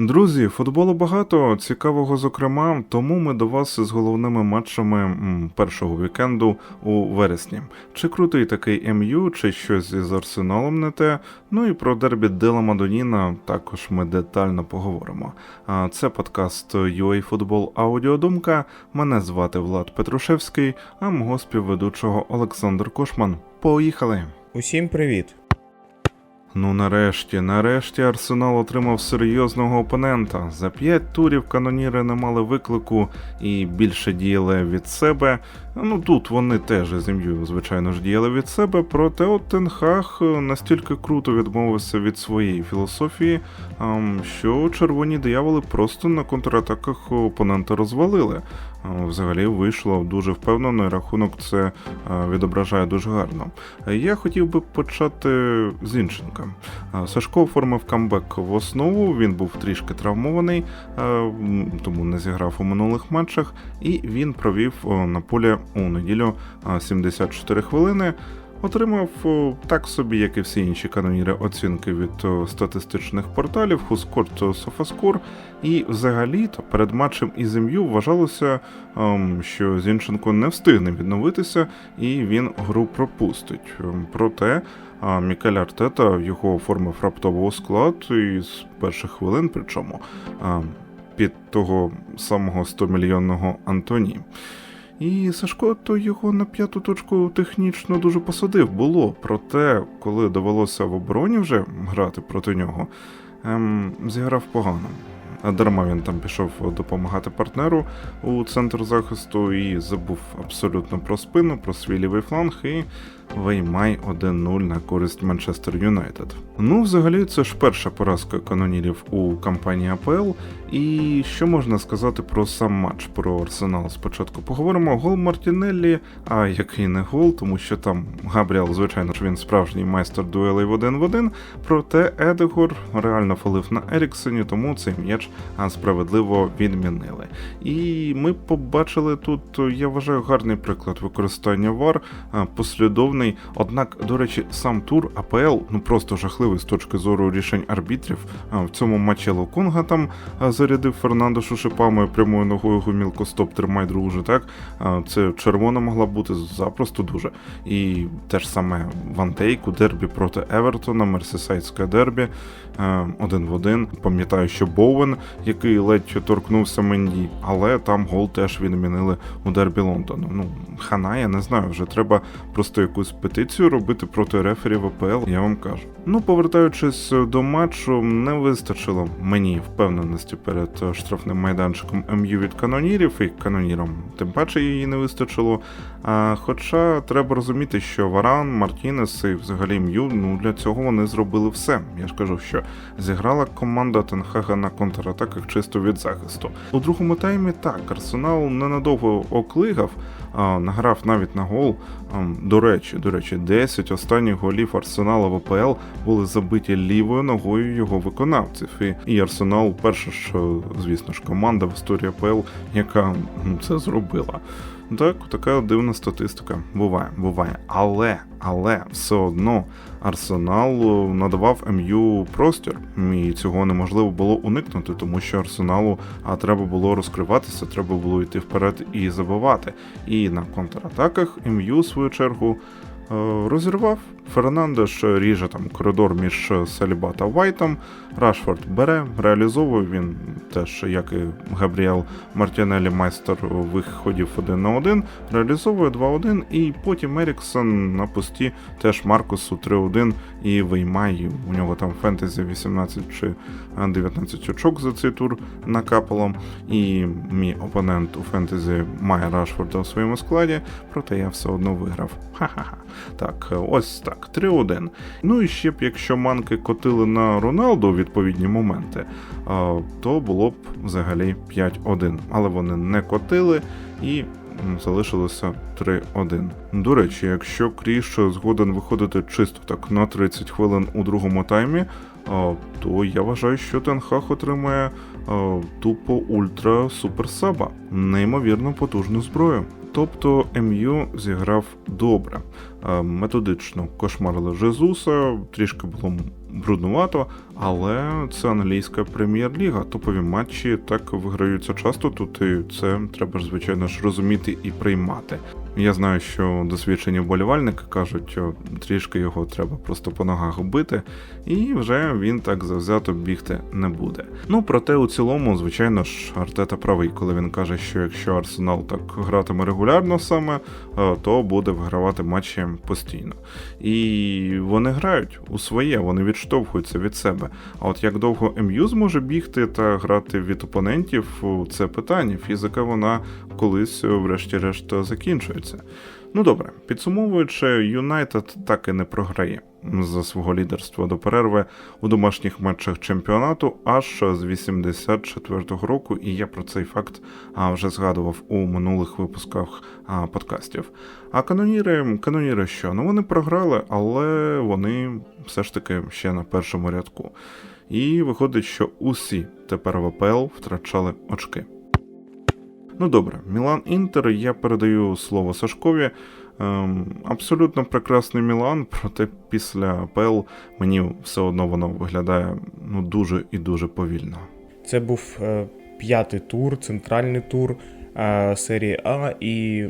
Друзі, футболу багато, цікавого зокрема, тому ми до вас з головними матчами першого вікенду у вересні. Чи крутий такий МЮ, чи щось із арсеналом не те. Ну і про дербі Дела Мадоніна також ми детально поговоримо. А це подкаст UA Футбол Аудіодумка. Мене звати Влад Петрушевський, а мого співведучого Олександр Кошман. Поїхали! Усім привіт! Ну нарешті, нарешті Арсенал отримав серйозного опонента. За п'ять турів каноніри не мали виклику і більше діяли від себе. Ну тут вони теж ім'ю, звичайно ж, діяли від себе, проте от Тенхаг настільки круто відмовився від своєї філософії, що червоні дияволи просто на контратаках опонента розвалили. Взагалі вийшло дуже впевнено, рахунок це відображає дуже гарно. Я хотів би почати з Інченка. Сашко оформив камбек в основу. Він був трішки травмований, тому не зіграв у минулих матчах, і він провів на полі у неділю 74 хвилини. Отримав так собі, як і всі інші каноніри, оцінки від статистичних порталів, Хускорт, Софаскор. І взагалі-то перед матчем із ім'ю вважалося, ем, що Зінченко не встигне відновитися і він гру пропустить. Ем, Проте Мікель Артета його оформив раптово у склад і з перших хвилин, причому під того самого 100-мільйонного Антоні. І Сашко то його на п'яту точку технічно дуже посадив було. Проте, коли довелося в обороні вже грати проти нього, ем, зіграв погано. А Дарма він там пішов допомагати партнеру у центр захисту і забув абсолютно про спину, про свій лівий фланг і виймай 1-0 на користь Манчестер Юнайтед. Ну, взагалі, це ж перша поразка канонірів у кампанії АПЛ. І що можна сказати про сам матч про Арсенал? Спочатку поговоримо. Гол Мартінеллі, а який не гол, тому що там Габріел, звичайно ж, він справжній майстер дуелей в один в один. Проте Едегор реально фалив на Еріксені, тому цей м'яч справедливо відмінили. І ми побачили тут, я вважаю, гарний приклад використання ВАР, а, послідовний. Однак, до речі, сам тур АПЛ ну просто жахливий з точки зору рішень арбітрів. В цьому матчі Локонга там зарядив Фернандо шипами прямою ногою гумілко стоп, тримай, друже. Так це червона могла бути запросто дуже. І те ж саме Ван Дейк у дербі проти Евертона, Мерсисайдське дербі один в один. Пам'ятаю, що Боуен, який ледь торкнувся Менді, але там гол теж відмінили у дербі Лондону. Ну, хана, я не знаю, вже треба просто якусь петицію робити проти рефері в АПЛ, я вам кажу. Ну, повертаючись до матчу, не вистачило мені впевненості перед е, штрафним майданчиком МЮ від канонірів, і канонірам тим паче її не вистачило. А, хоча треба розуміти, що Варан, Мартінес і взагалі М'ю, ну для цього вони зробили все. Я ж кажу, що зіграла команда Тенхага на контратаках чисто від захисту. У другому таймі так, Арсенал ненадовго оклигав, награв навіть на гол. До речі, до речі, 10 останніх голів Арсенала в АПЛ були забиті лівою ногою його виконавців. І, Арсенал, перша ж, звісно ж, команда в історії АПЛ, яка це зробила. Так, така дивна статистика. Буває, буває. Але, але все одно Арсенал надавав МЮ простір, і цього неможливо було уникнути, тому що Арсеналу а, треба було розкриватися, треба було йти вперед і забивати. І на контратаках МЮ, в свою чергу, е, розірвав. Фернандеш ріже там коридор між Саліба та Вайтом. Рашфорд бере, реалізовує він теж, як і Габріел Мартінелі, майстер виходів один на один, реалізовує 2-1, і потім Еріксон на пусті теж Маркусу 3-1 і виймає. У нього там фентезі 18 чи 19 очок за цей тур накапало. І мій опонент у фентезі має Рашфорда у своєму складі, проте я все одно виграв. Ха-ха-ха. Так, ось так, 3-1. Ну і ще б, якщо манки котили на Роналду у відповідні моменти, то було б взагалі 5-1. Але вони не котили і залишилося 3-1. До речі, якщо Кріш згоден виходити чисто так на 30 хвилин у другому таймі, то я вважаю, що Тенхах отримає тупо ультра суперсаба, неймовірно потужну зброю. Тобто МЮ зіграв добре. Е, Методично кошмарили Жезуса, трішки було бруднувато, але це англійська прем'єр-ліга. Топові матчі так виграються часто тут, і це треба ж, звичайно ж, розуміти і приймати. Я знаю, що досвідчені вболівальники кажуть, що трішки його треба просто по ногах бити, і вже він так завзято бігти не буде. Ну проте у цілому, звичайно ж, Артета правий, коли він каже, що якщо Арсенал так гратиме регулярно саме, е, то буде вигравати матчі постійно. І вони грають у своє, вони відштовхуються від себе. А от як довго МЮ зможе бігти та грати від опонентів, це питання. Фізика вона колись, врешті-решт, закінчується. Ну добре, підсумовуючи, Юнайтед так і не програє за свого лідерства до перерви у домашніх матчах чемпіонату аж з 84-го року, і я про цей факт вже згадував у минулих випусках подкастів. А каноніри, каноніри що? Ну вони програли, але вони все ж таки ще на першому рядку. І виходить, що усі тепер в АПЛ втрачали очки. Ну добре, Мілан Інтер, я передаю слово Сашкові. Ем, абсолютно прекрасний Мілан, проте після АПЛ мені все одно воно виглядає ну дуже і дуже повільно. Це був е, п'ятий тур, центральний тур е, серії А, і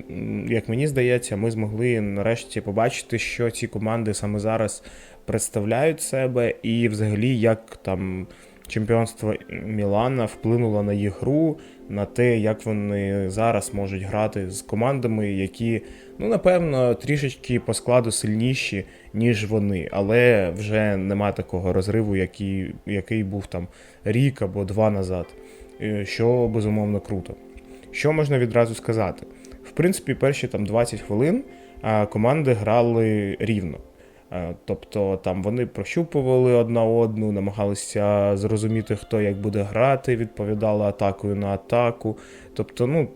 як мені здається, ми змогли нарешті побачити, що ці команди саме зараз представляють себе, і взагалі як там чемпіонство Мілана вплинуло на їх гру, на те, як вони зараз можуть грати з командами, які, ну напевно, трішечки по складу сильніші, ніж вони, але вже нема такого розриву, який, який був там рік або два назад, е, що безумовно круто. Що можна відразу сказати? В принципі, перші там 20 хвилин команди грали рівно. Е, Тобто там вони прощупували одна одну, намагалися зрозуміти, хто як буде грати, відповідали атакою на атаку. Тобто, ну,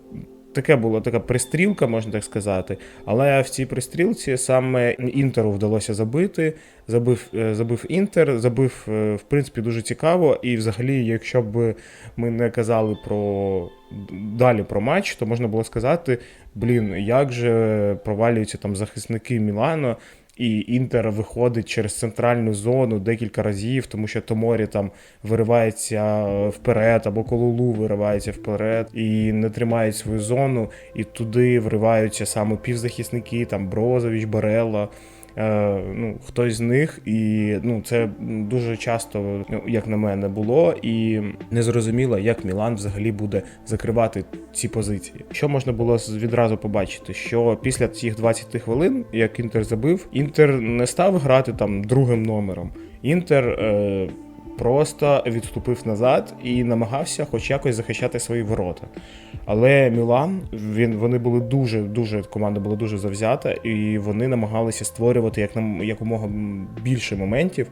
таке була така пристрілка, можна так сказати. Але в цій пристрілці саме Інтеру вдалося забити. Забив, е, забив Інтер, забив, е, в принципі, дуже цікаво. І взагалі, якщо б ми не казали про далі про матч, то можна було сказати: блін, як же провалюються там захисники Мілано. І Інтер виходить через центральну зону декілька разів, тому що Томорі там виривається вперед, або Кололу виривається вперед і не тримають свою зону, і туди вриваються саме півзахисники, там Брозович, Барелла. Е, ну, хтось з них, і ну, це дуже часто, ну, як на мене, було, і не зрозуміло, як Мілан взагалі буде закривати ці позиції. Що можна було відразу побачити? Що після цих 20 хвилин, як Інтер забив, Інтер не став грати там другим номером. Інтер е, просто відступив назад і намагався хоч якось захищати свої ворота. Але Мілан, він вони були дуже, дуже команда була дуже завзята, і вони намагалися створювати як якомога більше моментів.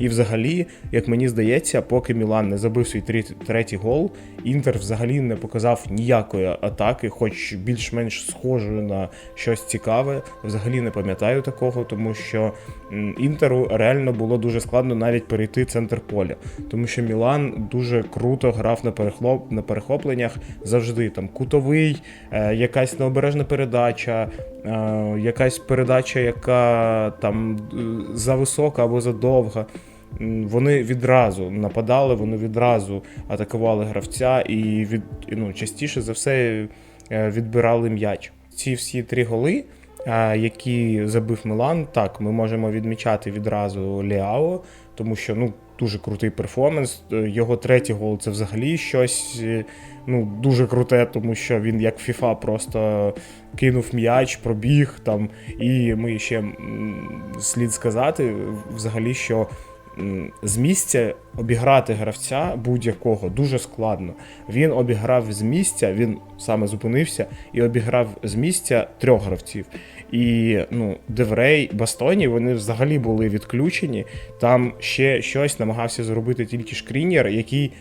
І взагалі, як мені здається, поки Мілан не забив свій третій, гол, Інтер взагалі не показав ніякої атаки, хоч більш-менш схожої на щось цікаве. Взагалі не пам'ятаю такого, тому що Інтеру реально було дуже складно навіть перейти центр поля, тому що Мілан дуже круто грав на перехлоп на перехопленнях завжди. Там кутовий, е, якась необережна передача, е, якась передача, яка там е, зависока або задовга. Вони відразу нападали, вони відразу атакували гравця і від ну, частіше за все е, відбирали м'яч. Ці всі три голи, е, які забив Милан, так, ми можемо відмічати відразу Ліао, тому що ну, дуже крутий перформанс. Е, Його третій гол це взагалі щось ну, дуже круте, тому що він як FIFA просто кинув м'яч, пробіг там. І ми ще слід сказати взагалі, що з місця обіграти гравця будь-якого дуже складно. Він обіграв з місця, він саме зупинився і обіграв з місця трьох гравців. І ну, Деврей, Бастоні, вони взагалі були відключені. Там ще щось намагався зробити тільки шкрінєр, який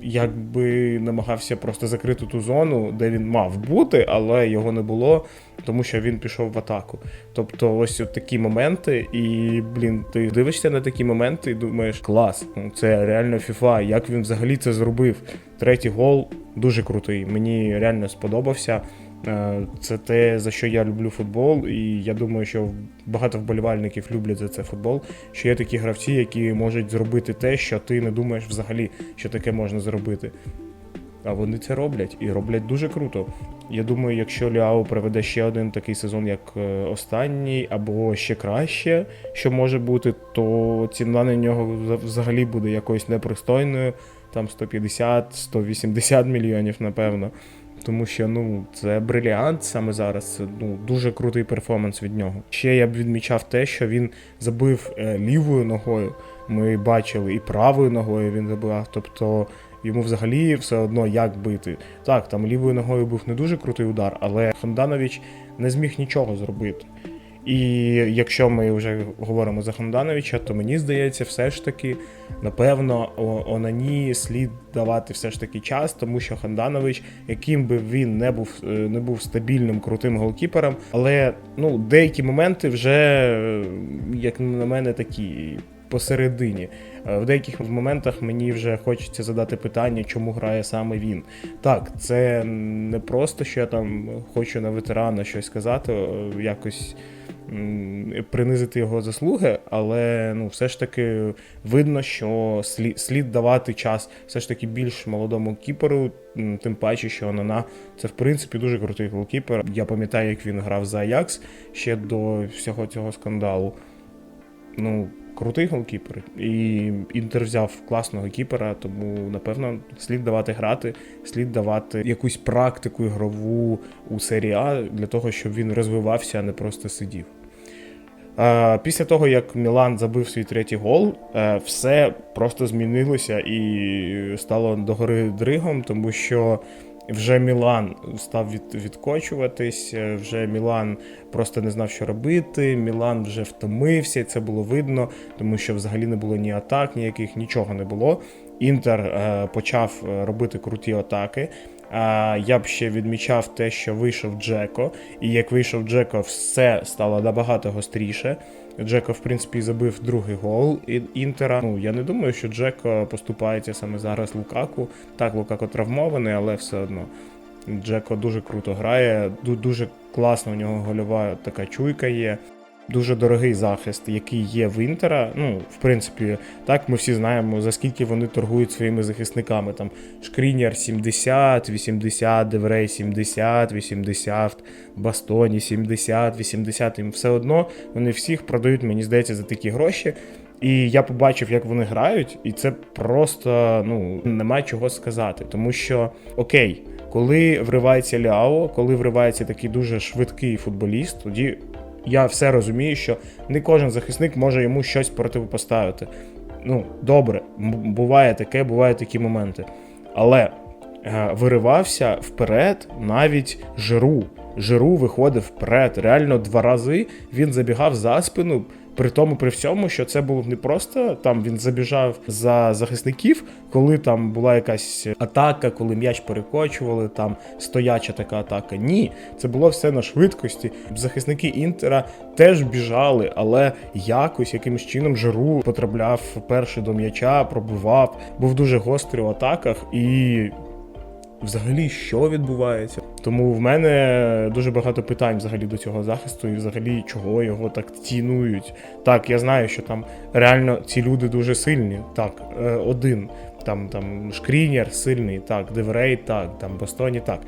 якби намагався просто закрити ту зону, де він мав бути, але його не було, тому що він пішов в атаку. Тобто, ось от такі моменти, і блін, ти дивишся на такі моменти і думаєш, клас, ну, це реально FIFA, як він взагалі це зробив. Третій гол дуже крутий. Мені реально сподобався. Е, Це те, за що я люблю футбол, і я думаю, що багато вболівальників люблять за це футбол. Що є такі гравці, які можуть зробити те, що ти не думаєш взагалі, що таке можна зробити. А вони це роблять і роблять дуже круто. Я думаю, якщо Ліао проведе ще один такий сезон, як е, останній, або ще краще, що може бути, то ціна на нього взагалі буде якоюсь непристойною, там 150-180 мільйонів, напевно. Тому що ну це бриліант саме зараз. Це ну дуже крутий перформанс від нього. Ще я б відмічав те, що він забив е, лівою ногою. Ми бачили і правою ногою він забивав. Тобто йому взагалі все одно як бити. Так, там лівою ногою був не дуже крутий удар, але Фонданович не зміг нічого зробити. І якщо ми вже говоримо за Хамдановича, то мені здається, все ж таки, напевно, Онані слід давати все ж таки час, тому що Ханданович, яким би він не був, е, не був стабільним крутим голкіпером, але ну, деякі моменти вже, е, як на мене, такі посередині. Е, В деяких моментах мені вже хочеться задати питання, чому грає саме він. Так, це не просто, що я там хочу на ветерана щось сказати, е, якось принизити його заслуги, але ну, все ж таки видно, що слід, слід давати час все ж таки більш молодому кіперу, тим паче, що Нана це в принципі дуже крутий голкіпер. Я пам'ятаю, як він грав за Аякс ще до всього цього скандалу. Ну, крутий голкіпер. І Інтер взяв класного кіпера, тому напевно слід давати грати, слід давати якусь практику ігрову у серії А для того, щоб він розвивався, а не просто сидів. Після того, як Мілан забив свій третій гол, е, все просто змінилося і стало догори дригом, тому що вже Мілан став від, відкочуватись, е, вже Мілан просто не знав, що робити. Мілан вже втомився, і це було видно, тому що взагалі не було ні атак, ніяких нічого не було. Інтер е, почав е, робити круті атаки. А я б ще відмічав те, що вийшов Джеко, і як вийшов Джеко, все стало набагато гостріше. Джеко, в принципі, забив другий гол Інтера. Ну я не думаю, що Джеко поступається саме зараз Лукаку. Так, Лукако травмований, але все одно. Джеко дуже круто грає, ду- дуже класно у нього гольова така чуйка є. Дуже дорогий захист, який є в Інтера. Ну, в принципі, так ми всі знаємо, за скільки вони торгують своїми захисниками. Там Шкрінєр 70, 80, Деврей 70, 80, Бастоні 70, 80. Їм все одно вони всіх продають, мені здається, за такі гроші. І я побачив, як вони грають, і це просто ну немає чого сказати. Тому що окей, коли вривається Ляо, коли вривається такий дуже швидкий футболіст, тоді я все розумію, що не кожен захисник може йому щось противопоставити. Ну, добре, буває таке, бувають такі моменти. Але е, виривався вперед навіть Жиру. Жиру виходив вперед. Реально два рази він забігав за спину. При тому, при всьому, що це було не просто там він забіжав за захисників, коли там була якась атака, коли м'яч перекочували, там стояча така атака. Ні, це було все на швидкості. Захисники Інтера теж біжали, але якось якимось чином Жиру потрапляв перший до м'яча, пробивав, був дуже гострий у атаках і. Взагалі, що відбувається? Тому в мене дуже багато питань взагалі до цього захисту, і взагалі чого його так цінують. Так, я знаю, що там реально ці люди дуже сильні. Так, е, один там там Шкрінєр сильний, так, Деврей, так, там Бастоні, так.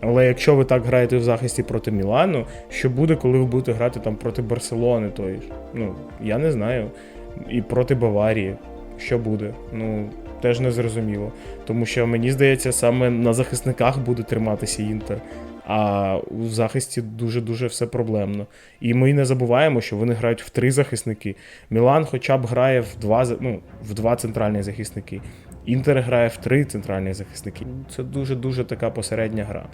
Але якщо ви так граєте в захисті проти Мілану, що буде, коли ви будете грати там проти Барселони, тої ж? Ну, я не знаю. І проти Баварії. Що буде? Ну, теж не зрозуміло. Тому що мені здається, саме на захисниках буде триматися Інтер. А у захисті дуже-дуже все проблемно. І ми не забуваємо, що вони грають в три захисники. Мілан хоча б грає в два, ну, в два центральні захисники. Інтер грає в три центральні захисники. Це дуже-дуже така посередня гра.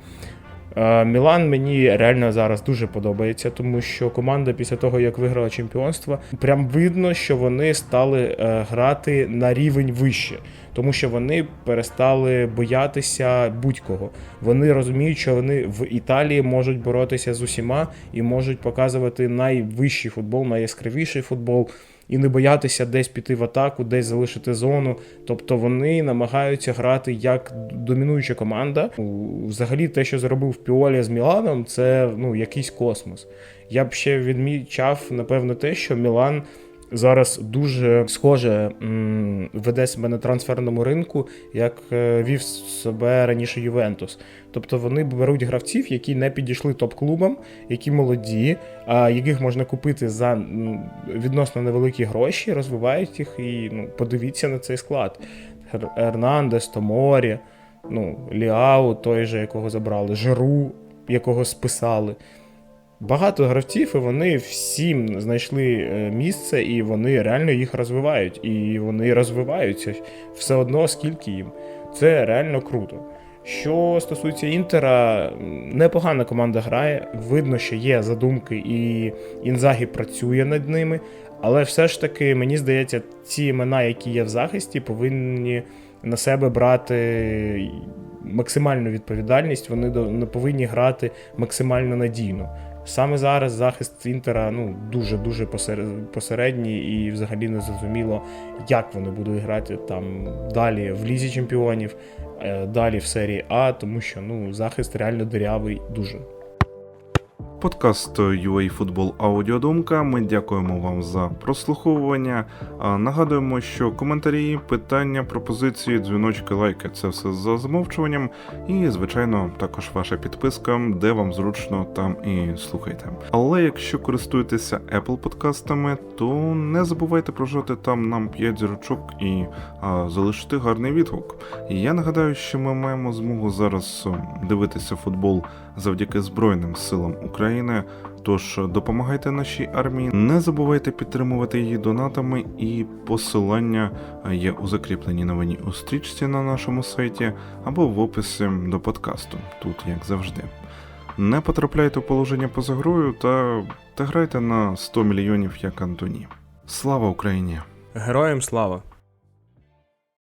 Е, Мілан мені реально зараз дуже подобається, тому що команда після того, як виграла чемпіонство, прям видно, що вони стали е, грати на рівень вище, тому що вони перестали боятися будь-кого. Вони розуміють, що вони в Італії можуть боротися з усіма і можуть показувати найвищий футбол, найяскравіший футбол. І не боятися десь піти в атаку, десь залишити зону. Тобто вони намагаються грати як домінуюча команда. Взагалі, те, що зробив Піолі з Міланом, це ну якийсь космос. Я б ще відмічав, напевно, те, що Мілан зараз дуже схоже веде себе на трансферному ринку, як е, вів себе раніше Ювентус. Тобто вони беруть гравців, які не підійшли топ-клубам, які молоді, яких можна купити за відносно невеликі гроші, розвивають їх і ну, подивіться на цей склад. Ернандес, Томорі, ну, Ліау, той же, якого забрали, Жиру, якого списали. Багато гравців, і вони всім знайшли е, місце, і вони реально їх розвивають. І вони розвиваються все одно, скільки їм. Це реально круто. Що стосується Інтера, непогана команда грає. Видно, що є задумки, і Інзагі працює над ними. Але все ж таки, мені здається, ці імена, які є в захисті, повинні на себе брати максимальну відповідальність. Вони повинні грати максимально надійно. Саме зараз захист Інтера ну дуже дуже посередній і взагалі не зрозуміло, як вони будуть грати там далі в лізі чемпіонів, е, далі в серії А, тому що ну захист реально дирявий дуже. Подкаст UA Аудіодумка. Ми дякуємо вам за прослуховування. Нагадуємо, що коментарі, питання, пропозиції, дзвіночки, лайки це все за замовчуванням. І, звичайно, також ваша підписка, де вам зручно, там і слухайте. Але якщо користуєтеся Apple подкастами, то не забувайте прожати там нам 5 зірочок і а, залишити гарний відгук. Я нагадаю, що ми маємо змогу зараз дивитися футбол завдяки Збройним силам України. Тож допомагайте нашій армії, не забувайте підтримувати її донатами, і посилання є у закріпленій новині у стрічці на нашому сайті або в описі до подкасту, тут як завжди. Не потрапляйте у положення поза грою та, та грайте на 100 мільйонів як Антоні. Слава Україні! Героям слава!